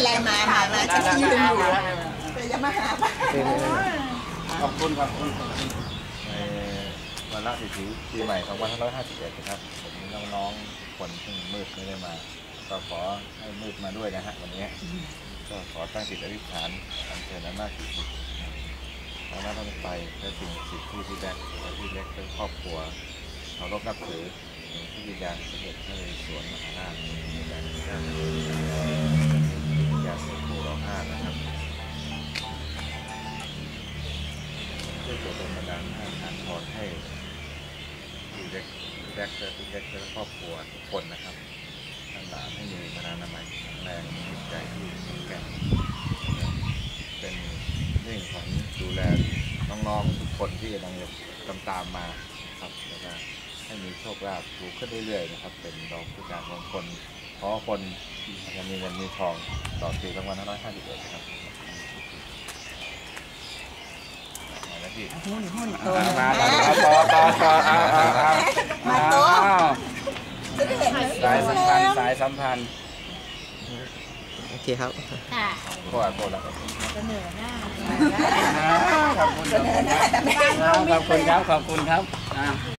เป็นไรมามามาฉันยืนอยู่แต่อย่ามาหาขอบคุณขอบคุณขอบคุณในวันละสิทธิปีใหม่2551นะครับผมน้องๆคนซึ่มืดไม่ได้มาก็ขอให้มืดมาด้วยนะฮะวันนี้ก็ขอตั้งจิตอธิษฐานอัญเชิญอาม่าสิทธิอาม่าต้องไปและสิ่งศักดิ์สิทธิที่แบกและพี่เล็กเป็นครอบครัวเคารพนับถือที่วิญญาณสด็จพระนเรศวรมหาราชวิญญาณ จะเป็นบันดาลให้ทานพรให้พี่เล็กพี่แบ๊กและพี่เล็กครอบครัวทุกคนนะครับท่านหลานให้มีพนานามัยแข็งแรงจิตใจที่แข็งแกร่งเป็นเรื่องของดูแลน้องๆทุกคนที่กำลังตามตามมาครับแล้วก็ให้มีโชคลาภถูกขึ้นเรื่อยๆนะครับ เป็นดอกผู้การของคนขอคนจะมีเงินมีทองต่อปีรางวัล551ครับมาแล้ว พี่หุ้นหุ้นโตมามามาต่อต่อต่อเอาเอาเอามาโตอ้าวจะได้เห็นสายสัมพันธ์สายสัมพันธ์โอเคครับค่ะโคตรโคตรแล้วเสนอหน้าขอบคุณครับขอบคุณครับขอบคุณครับอ่า